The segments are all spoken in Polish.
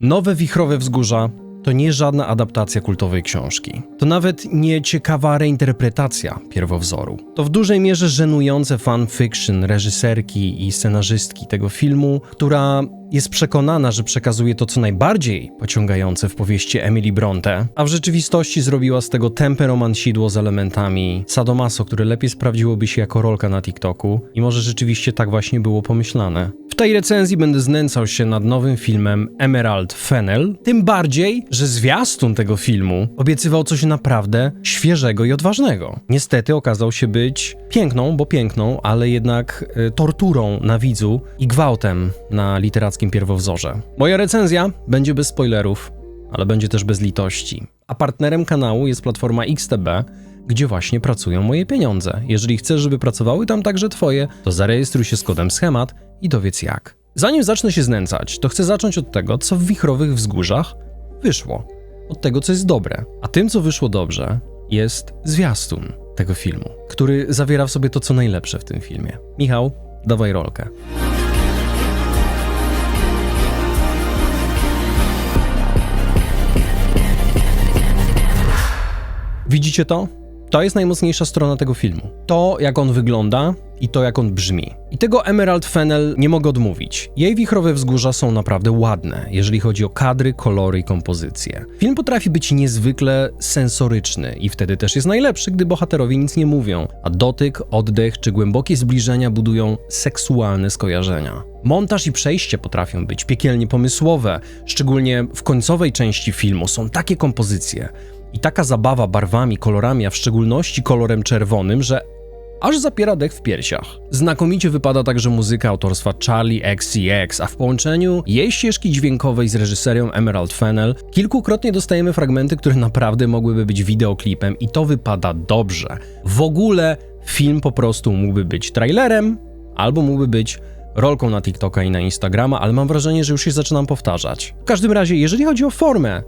Nowe Wichrowe Wzgórza to nie żadna adaptacja kultowej książki. To nawet nie ciekawa reinterpretacja pierwowzoru. To w dużej mierze żenujące fanfiction reżyserki i scenarzystki tego filmu, która jest przekonana, że przekazuje to co najbardziej pociągające w powieści Emily Bronte, a w rzeczywistości zrobiła z tego tępe romansidło z elementami sadomaso, które lepiej sprawdziłoby się jako rolka na TikToku i może rzeczywiście tak właśnie było pomyślane. Tej recenzji będę znęcał się nad nowym filmem Emerald Fennel, tym bardziej, że zwiastun tego filmu obiecywał coś naprawdę świeżego i odważnego. Niestety okazał się być piękną, bo piękną, ale jednak y, torturą na widzu i gwałtem na literackim pierwowzorze. Moja recenzja będzie bez spoilerów, ale będzie też bez litości. A partnerem kanału jest platforma XTB, gdzie właśnie pracują moje pieniądze. Jeżeli chcesz, żeby pracowały tam także twoje, to zarejestruj się z kodem schemat i dowiedz jak. Zanim zacznę się znęcać, to chcę zacząć od tego, co w wichrowych wzgórzach wyszło. Od tego, co jest dobre. A tym, co wyszło dobrze, jest zwiastun tego filmu, który zawiera w sobie to, co najlepsze w tym filmie. Michał, dawaj rolkę. Widzicie to? To jest najmocniejsza strona tego filmu. To, jak on wygląda i to, jak on brzmi. I tego Emerald Fennel nie mogę odmówić. Jej wichrowe wzgórza są naprawdę ładne, jeżeli chodzi o kadry, kolory i kompozycję. Film potrafi być niezwykle sensoryczny i wtedy też jest najlepszy, gdy bohaterowie nic nie mówią, a dotyk, oddech czy głębokie zbliżenia budują seksualne skojarzenia. Montaż i przejście potrafią być piekielnie pomysłowe, szczególnie w końcowej części filmu są takie kompozycje, i taka zabawa barwami, kolorami, a w szczególności kolorem czerwonym, że aż zapiera dech w piersiach. Znakomicie wypada także muzyka autorstwa Charlie XCX, a w połączeniu jej ścieżki dźwiękowej z reżyserią Emerald Fennel kilkukrotnie dostajemy fragmenty, które naprawdę mogłyby być wideoklipem i to wypada dobrze. W ogóle film po prostu mógłby być trailerem, albo mógłby być rolką na TikToka i na Instagrama, ale mam wrażenie, że już się zaczynam powtarzać. W każdym razie, jeżeli chodzi o formę,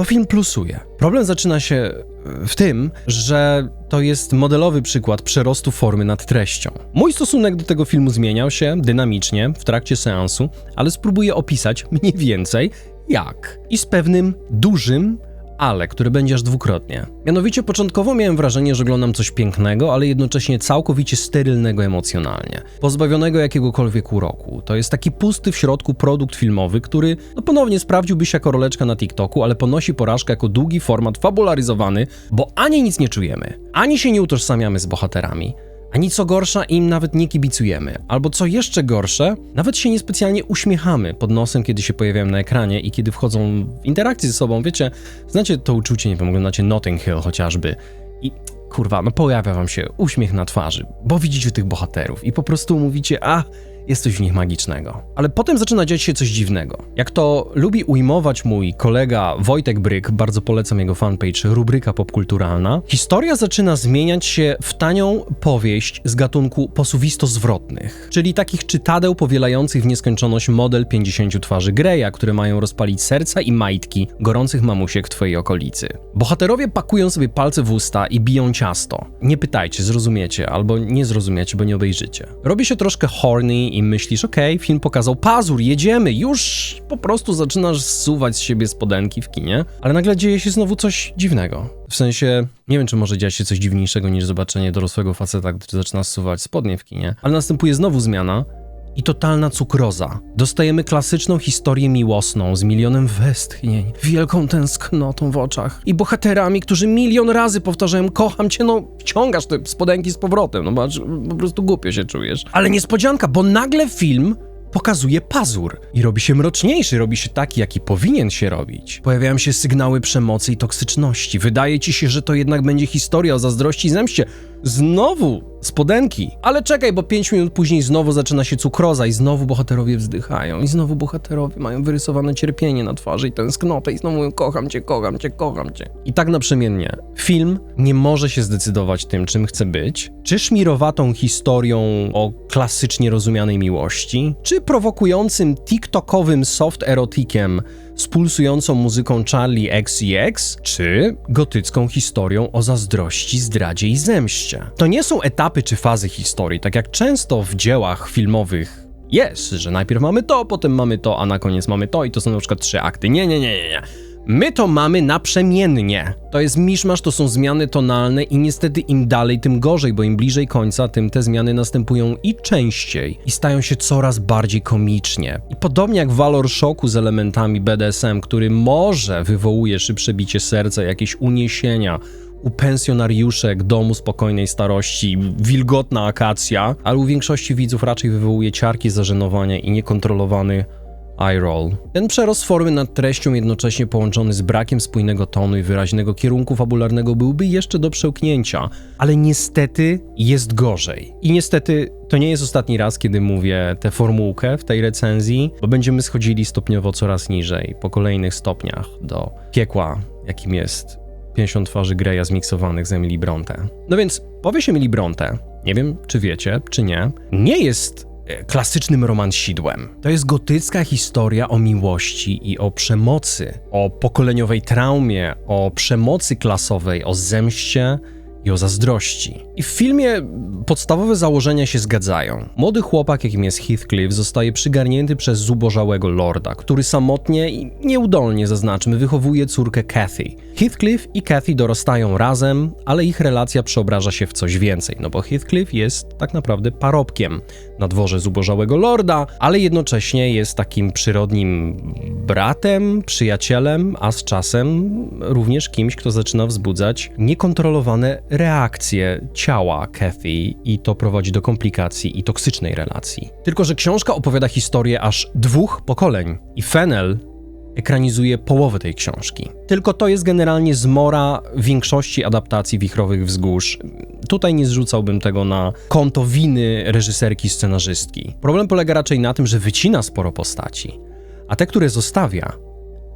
to film plusuje. Problem zaczyna się e, w tym, że to jest modelowy przykład przerostu formy nad treścią. Mój stosunek do tego filmu zmieniał się dynamicznie w trakcie seansu, ale spróbuję opisać mniej więcej jak. I z pewnym dużym ale, które będzie aż dwukrotnie. Mianowicie początkowo miałem wrażenie, że oglądam coś pięknego, ale jednocześnie całkowicie sterylnego emocjonalnie, pozbawionego jakiegokolwiek uroku. To jest taki pusty w środku produkt filmowy, który no ponownie sprawdziłby się jako roleczka na TikToku, ale ponosi porażkę jako długi format fabularyzowany, bo ani nic nie czujemy, ani się nie utożsamiamy z bohaterami, ani co gorsza, im nawet nie kibicujemy. Albo co jeszcze gorsze, nawet się niespecjalnie uśmiechamy pod nosem, kiedy się pojawiają na ekranie i kiedy wchodzą w interakcję ze sobą. Wiecie, znacie to uczucie, nie wiem, oglądacie Notting Hill chociażby i kurwa, no pojawia wam się uśmiech na twarzy, bo widzicie tych bohaterów i po prostu mówicie, a jest coś w nich magicznego. Ale potem zaczyna dziać się coś dziwnego. Jak to lubi ujmować mój kolega Wojtek Bryk, bardzo polecam jego fanpage Rubryka Popkulturalna, historia zaczyna zmieniać się w tanią powieść z gatunku posuwisto-zwrotnych, czyli takich czytadeł powielających w nieskończoność model 50 twarzy Greya, które mają rozpalić serca i majtki gorących mamusiek w twojej okolicy. Bohaterowie pakują sobie palce w usta i biją ciasto. Nie pytajcie, zrozumiecie, albo nie zrozumiecie, bo nie obejrzycie. Robi się troszkę horny i myślisz, okej, okay, film pokazał pazur, jedziemy, już po prostu zaczynasz zsuwać z siebie spodenki w kinie, ale nagle dzieje się znowu coś dziwnego. W sensie, nie wiem, czy może dziać się coś dziwniejszego niż zobaczenie dorosłego faceta, który zaczyna zsuwać spodnie w kinie, ale następuje znowu zmiana, i totalna cukroza. Dostajemy klasyczną historię miłosną z milionem westchnień, wielką tęsknotą w oczach i bohaterami, którzy milion razy powtarzają kocham cię, no wciągasz te spodenki z powrotem, no bo po prostu głupio się czujesz. Ale niespodzianka, bo nagle film pokazuje pazur i robi się mroczniejszy, robi się taki, jaki powinien się robić. Pojawiają się sygnały przemocy i toksyczności. Wydaje ci się, że to jednak będzie historia o zazdrości i zemście. Znowu spodenki. Ale czekaj, bo 5 minut później znowu zaczyna się cukroza i znowu bohaterowie wzdychają i znowu bohaterowie mają wyrysowane cierpienie na twarzy i tęsknotę i znowu mówią kocham cię, kocham cię, kocham cię. I tak naprzemiennie. Film nie może się zdecydować tym, czym chce być. Czy szmirowatą historią o klasycznie rozumianej miłości, czy prowokującym tiktokowym soft erotikiem z pulsującą muzyką Charlie XCX, czy gotycką historią o zazdrości, zdradzie i zemście. To nie są etapy czy fazy historii, tak jak często w dziełach filmowych jest, że najpierw mamy to, potem mamy to, a na koniec mamy to i to są na przykład trzy akty. Nie, nie, nie, nie, nie. My to mamy naprzemiennie. To jest miszmasz, to są zmiany tonalne i niestety im dalej, tym gorzej, bo im bliżej końca, tym te zmiany następują i częściej i stają się coraz bardziej komicznie. I podobnie jak walor szoku z elementami BDSM, który może wywołuje szybsze bicie serca, jakieś uniesienia, u pensjonariuszek domu spokojnej starości, wilgotna akacja, ale u większości widzów raczej wywołuje ciarki zażenowania i niekontrolowany Ten przerost formy nad treścią jednocześnie połączony z brakiem spójnego tonu i wyraźnego kierunku fabularnego byłby jeszcze do przełknięcia, ale niestety jest gorzej. I niestety to nie jest ostatni raz, kiedy mówię tę formułkę w tej recenzji, bo będziemy schodzili stopniowo coraz niżej, po kolejnych stopniach do piekła, jakim jest 50 twarzy Greya zmiksowanych z Emily Bronte. No więc powieść Emily Bronte, nie wiem czy wiecie, czy nie, nie jest klasycznym romansidłem. To jest gotycka historia o miłości i o przemocy, o pokoleniowej traumie, o przemocy klasowej, o zemście i o zazdrości. I w filmie podstawowe założenia się zgadzają. Młody chłopak, jakim jest Heathcliff, zostaje przygarnięty przez zubożałego lorda, który samotnie i nieudolnie, zaznaczmy, wychowuje córkę Kathy. Heathcliff i Kathy dorastają razem, ale ich relacja przeobraża się w coś więcej, no bo Heathcliff jest tak naprawdę parobkiem na dworze zubożałego lorda, ale jednocześnie jest takim przyrodnim bratem, przyjacielem, a z czasem również kimś, kto zaczyna wzbudzać niekontrolowane reakcje ciała Kathy i to prowadzi do komplikacji i toksycznej relacji. Tylko, że książka opowiada historię aż dwóch pokoleń i Fennel ekranizuje połowę tej książki. Tylko to jest generalnie zmora większości adaptacji Wichrowych Wzgórz. Tutaj nie zrzucałbym tego na konto winy reżyserki scenarzystki. Problem polega raczej na tym, że wycina sporo postaci, a te, które zostawia,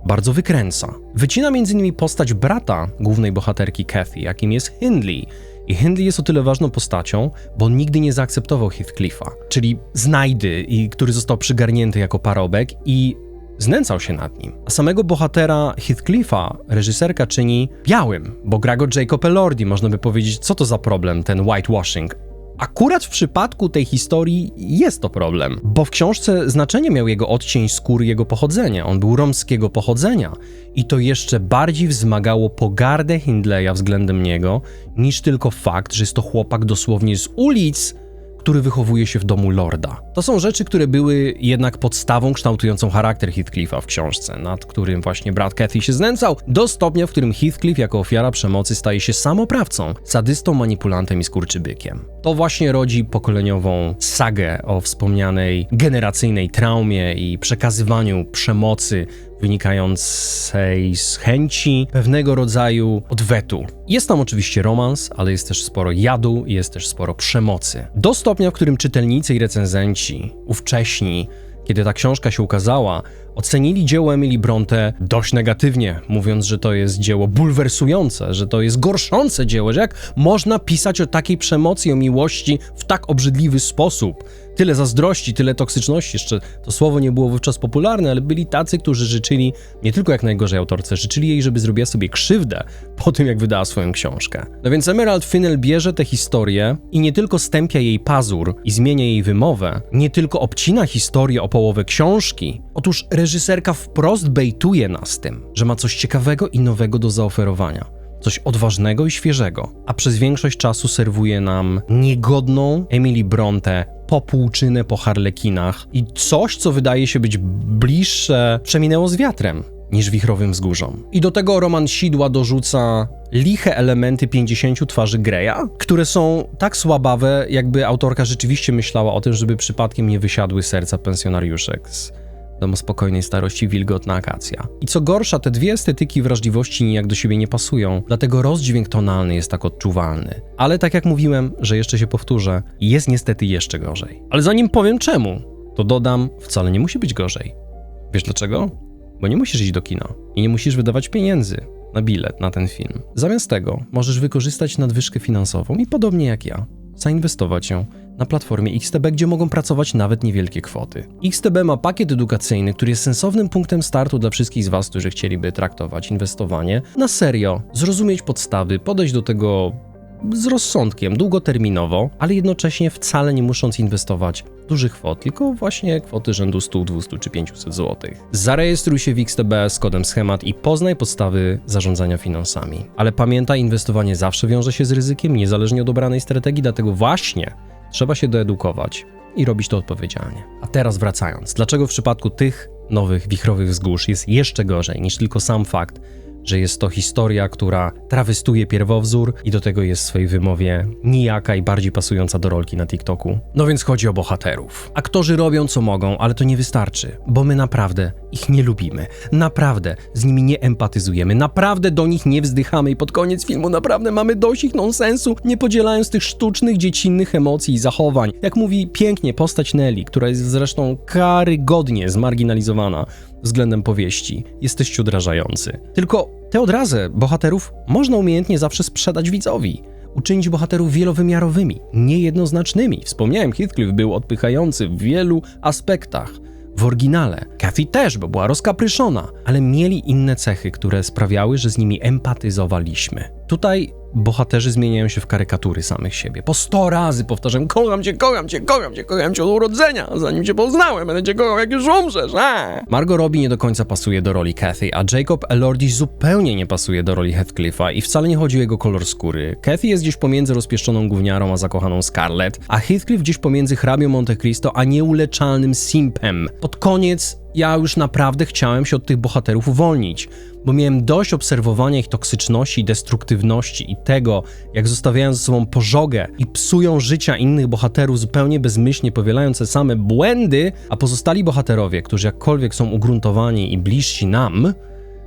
bardzo wykręca. Wycina m.in. postać brata głównej bohaterki Kathy, jakim jest Hindley. I Hindley jest o tyle ważną postacią, bo nigdy nie zaakceptował Heathcliffa, czyli znajdy, i który został przygarnięty jako parobek i znęcał się nad nim. A samego bohatera Heathcliffa reżyserka czyni białym, bo gra go Jacob Elordi, można by powiedzieć, co to za problem, ten whitewashing. Akurat w przypadku tej historii jest to problem, bo w książce znaczenie miał jego odcień skóry jego pochodzenia. On był romskiego pochodzenia i to jeszcze bardziej wzmagało pogardę Hindleya względem niego, niż tylko fakt, że jest to chłopak dosłownie z ulic, który wychowuje się w domu lorda. To są rzeczy, które były jednak podstawą kształtującą charakter Heathcliffa w książce, nad którym właśnie brat Kathy się znęcał, do stopnia, w którym Heathcliff jako ofiara przemocy staje się samoprawcą, sadystą, manipulantem i skurczybykiem. To właśnie rodzi pokoleniową sagę o wspomnianej generacyjnej traumie i przekazywaniu przemocy wynikającej z chęci pewnego rodzaju odwetu. Jest tam oczywiście romans, ale jest też sporo jadu i jest też sporo przemocy. Do stopnia, w którym czytelnicy i recenzenci, ówcześni, kiedy ta książka się ukazała, ocenili dzieło Emily Bronte dość negatywnie, mówiąc, że to jest dzieło bulwersujące, że to jest gorszące dzieło, że jak można pisać o takiej przemocy, o miłości w tak obrzydliwy sposób tyle zazdrości, tyle toksyczności. Jeszcze to słowo nie było wówczas popularne, ale byli tacy, którzy życzyli nie tylko jak najgorzej autorce, życzyli jej, żeby zrobiła sobie krzywdę po tym, jak wydała swoją książkę. No więc Emerald Fennell bierze tę historię i nie tylko stępia jej pazur i zmienia jej wymowę, nie tylko obcina historię o połowę książki. Otóż reżyserka wprost bejtuje nas tym, że ma coś ciekawego i nowego do zaoferowania coś odważnego i świeżego, a przez większość czasu serwuje nam niegodną Emily Bronte popłuczynę po harlekinach i coś, co wydaje się być bliższe, przeminęło z wiatrem niż wichrowym wzgórzom. I do tego Roman Sidła dorzuca liche elementy 50 twarzy Greya, które są tak słabawe, jakby autorka rzeczywiście myślała o tym, żeby przypadkiem nie wysiadły serca pensjonariuszek z domu spokojnej starości wilgotna akacja. I co gorsza, te dwie estetyki wrażliwości nijak do siebie nie pasują, dlatego rozdźwięk tonalny jest tak odczuwalny. Ale tak jak mówiłem, że jeszcze się powtórzę, jest niestety jeszcze gorzej. Ale zanim powiem czemu, to dodam, wcale nie musi być gorzej. Wiesz dlaczego? Bo nie musisz iść do kina i nie musisz wydawać pieniędzy na bilet na ten film. Zamiast tego możesz wykorzystać nadwyżkę finansową i podobnie jak ja, zainwestować ją na platformie XTB, gdzie mogą pracować nawet niewielkie kwoty. XTB ma pakiet edukacyjny, który jest sensownym punktem startu dla wszystkich z Was, którzy chcieliby traktować inwestowanie na serio, zrozumieć podstawy, podejść do tego z rozsądkiem, długoterminowo, ale jednocześnie wcale nie musząc inwestować dużych kwot, tylko właśnie kwoty rzędu 100, 200 czy 500 zł. Zarejestruj się w XTB z kodem schemat i poznaj podstawy zarządzania finansami. Ale pamiętaj, inwestowanie zawsze wiąże się z ryzykiem, niezależnie od obranej strategii, dlatego właśnie trzeba się doedukować i robić to odpowiedzialnie. A teraz wracając, dlaczego w przypadku tych nowych wichrowych wzgórz jest jeszcze gorzej niż tylko sam fakt, że jest to historia, która trawestuje pierwowzór i do tego jest w swojej wymowie nijaka i bardziej pasująca do rolki na TikToku. No więc chodzi o bohaterów. Aktorzy robią co mogą, ale to nie wystarczy, bo my naprawdę ich nie lubimy. Naprawdę z nimi nie empatyzujemy, naprawdę do nich nie wzdychamy i pod koniec filmu naprawdę mamy dość ich nonsensu, nie podzielając tych sztucznych, dziecinnych emocji i zachowań. Jak mówi pięknie postać Nelly, która jest zresztą karygodnie zmarginalizowana względem powieści. Jesteście odrażający. Tylko te odrazy bohaterów można umiejętnie zawsze sprzedać widzowi. Uczynić bohaterów wielowymiarowymi, niejednoznacznymi. Wspomniałem, Heathcliff był odpychający w wielu aspektach. W oryginale Kathy też, bo była rozkapryszona, ale mieli inne cechy, które sprawiały, że z nimi empatyzowaliśmy. Tutaj bohaterzy zmieniają się w karykatury samych siebie. Po sto razy powtarzam, kocham cię, kocham cię, kocham cię, kocham cię od urodzenia, zanim cię poznałem, będę cię kochał jak już umrzesz, a! Margot Robbie nie do końca pasuje do roli Kathy, a Jacob Elordi zupełnie nie pasuje do roli Heathcliffa i wcale nie chodzi o jego kolor skóry. Kathy jest gdzieś pomiędzy rozpieszczoną gówniarą a zakochaną Scarlett, a Heathcliff gdzieś pomiędzy hrabią Monte Cristo a nieuleczalnym simpem. Pod koniec ja już naprawdę chciałem się od tych bohaterów uwolnić, bo miałem dość obserwowania ich toksyczności i destruktywności i tego, jak zostawiają ze sobą pożogę i psują życia innych bohaterów zupełnie bezmyślnie, powielając te same błędy, a pozostali bohaterowie, którzy jakkolwiek są ugruntowani i bliżsi nam,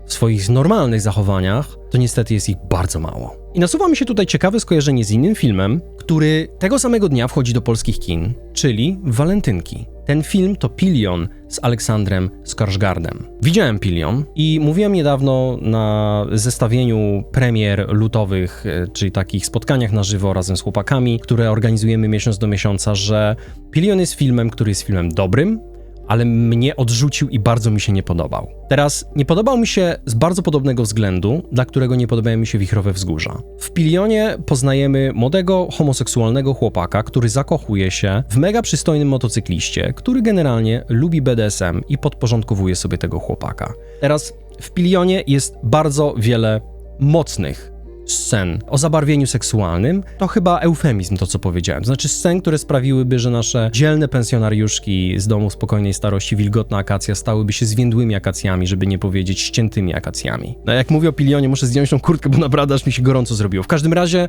w swoich normalnych zachowaniach, to niestety jest ich bardzo mało. I nasuwa mi się tutaj ciekawe skojarzenie z innym filmem, który tego samego dnia wchodzi do polskich kin, czyli Walentynki. Ten film to Pilion z Aleksandrem Skarsgardem. Widziałem Pilion i mówiłem niedawno na zestawieniu premier lutowych, e, czyli takich spotkaniach na żywo razem z chłopakami, które organizujemy miesiąc do miesiąca, że Pilion jest filmem, który jest filmem dobrym, ale mnie odrzucił i bardzo mi się nie podobał. Teraz nie podobał mi się z bardzo podobnego względu, dla którego nie podobają mi się wichrowe wzgórza. W Pilionie poznajemy młodego homoseksualnego chłopaka, który zakochuje się w mega przystojnym motocykliście, który generalnie lubi BDSM i podporządkowuje sobie tego chłopaka. Teraz w Pilionie jest bardzo wiele mocnych scen o zabarwieniu seksualnym, to chyba eufemizm to, co powiedziałem. Znaczy scen, które sprawiłyby, że nasze dzielne pensjonariuszki z domu spokojnej starości, wilgotna akacja, stałyby się zwiędłymi akacjami, żeby nie powiedzieć ściętymi akacjami. No jak mówię o pilionie, muszę zdjąć tą kurtkę, bo naprawdę aż mi się gorąco zrobiło. W każdym razie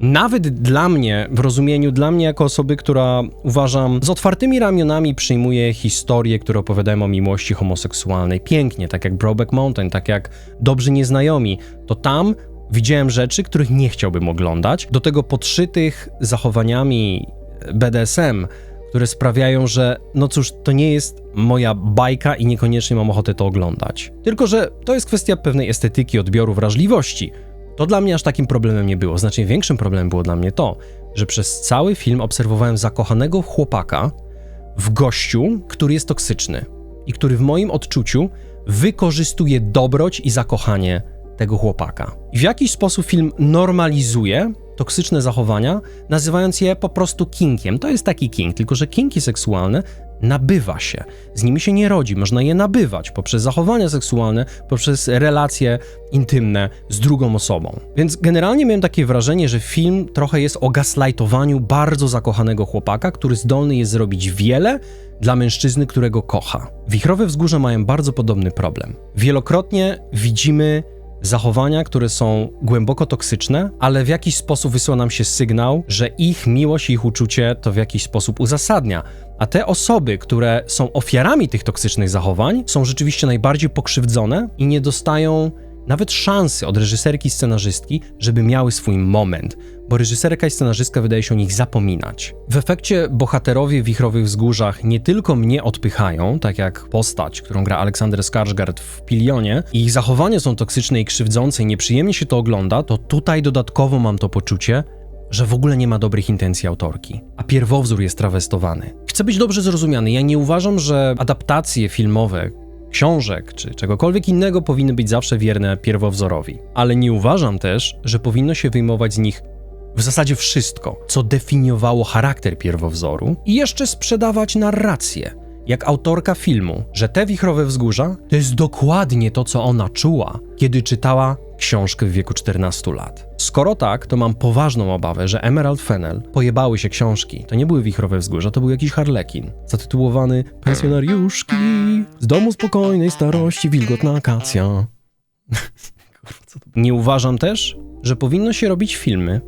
nawet dla mnie, w rozumieniu dla mnie jako osoby, która uważam z otwartymi ramionami przyjmuje historie, które opowiadają o miłości homoseksualnej pięknie, tak jak Brobeck Mountain, tak jak Dobrzy Nieznajomi, to tam Widziałem rzeczy, których nie chciałbym oglądać, do tego podszytych zachowaniami BDSM, które sprawiają, że no cóż, to nie jest moja bajka i niekoniecznie mam ochotę to oglądać. Tylko, że to jest kwestia pewnej estetyki, odbioru, wrażliwości. To dla mnie aż takim problemem nie było. Znacznie większym problemem było dla mnie to, że przez cały film obserwowałem zakochanego chłopaka w gościu, który jest toksyczny i który w moim odczuciu wykorzystuje dobroć i zakochanie tego chłopaka. I w jakiś sposób film normalizuje toksyczne zachowania, nazywając je po prostu kinkiem. To jest taki kink, tylko że kinki seksualne nabywa się. Z nimi się nie rodzi, można je nabywać poprzez zachowania seksualne, poprzez relacje intymne z drugą osobą. Więc generalnie miałem takie wrażenie, że film trochę jest o gaslightowaniu bardzo zakochanego chłopaka, który zdolny jest zrobić wiele dla mężczyzny, którego kocha. Wichrowe wzgórze mają bardzo podobny problem. Wielokrotnie widzimy zachowania, które są głęboko toksyczne, ale w jakiś sposób wysyła nam się sygnał, że ich miłość ich uczucie to w jakiś sposób uzasadnia. A te osoby, które są ofiarami tych toksycznych zachowań, są rzeczywiście najbardziej pokrzywdzone i nie dostają nawet szansy od reżyserki i scenarzystki, żeby miały swój moment, bo reżyserka i scenarzystka wydaje się o nich zapominać. W efekcie bohaterowie Wichrowych Wzgórzach nie tylko mnie odpychają, tak jak postać, którą gra Aleksander Skarsgård w Pilionie, i ich zachowania są toksyczne i krzywdzące i nieprzyjemnie się to ogląda, to tutaj dodatkowo mam to poczucie, że w ogóle nie ma dobrych intencji autorki, a pierwowzór jest trawestowany. Chcę być dobrze zrozumiany, ja nie uważam, że adaptacje filmowe, książek czy czegokolwiek innego powinny być zawsze wierne pierwowzorowi. Ale nie uważam też, że powinno się wyjmować z nich w zasadzie wszystko, co definiowało charakter pierwowzoru i jeszcze sprzedawać narrację, jak autorka filmu, że te wichrowe wzgórza to jest dokładnie to, co ona czuła, kiedy czytała książkę w wieku 14 lat. Skoro tak, to mam poważną obawę, że Emerald Fennel pojebały się książki. To nie były wichrowe wzgórza, to był jakiś harlekin, zatytułowany Pensjonariuszki z domu spokojnej starości, wilgotna akacja. Nie uważam też, że powinno się robić filmy,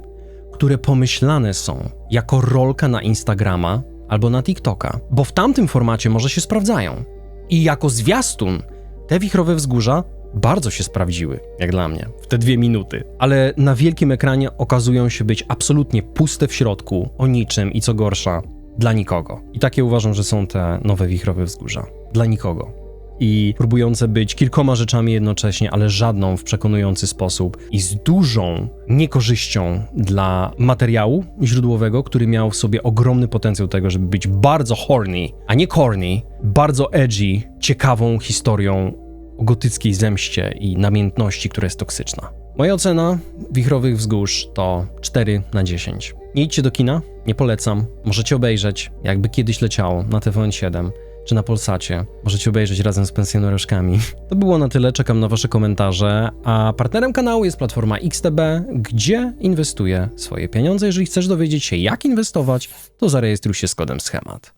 które pomyślane są jako rolka na Instagrama albo na TikToka, bo w tamtym formacie może się sprawdzają. I jako zwiastun te wichrowe wzgórza bardzo się sprawdziły, jak dla mnie, w te dwie minuty. Ale na wielkim ekranie okazują się być absolutnie puste w środku, o niczym i co gorsza, dla nikogo. I takie uważam, że są te nowe wichrowe wzgórza. Dla nikogo i próbujące być kilkoma rzeczami jednocześnie, ale żadną w przekonujący sposób i z dużą niekorzyścią dla materiału źródłowego, który miał w sobie ogromny potencjał tego, żeby być bardzo horny, a nie corny, bardzo edgy, ciekawą historią o gotyckiej zemście i namiętności, która jest toksyczna. Moja ocena Wichrowych Wzgórz to 4 na 10. Nie idźcie do kina, nie polecam. Możecie obejrzeć, jakby kiedyś leciało na TVN7 czy na Polsacie. Możecie obejrzeć razem z pensjonariuszkami. To było na tyle, czekam na wasze komentarze, a partnerem kanału jest platforma XTB, gdzie inwestuję swoje pieniądze. Jeżeli chcesz dowiedzieć się jak inwestować, to zarejestruj się z kodem schemat.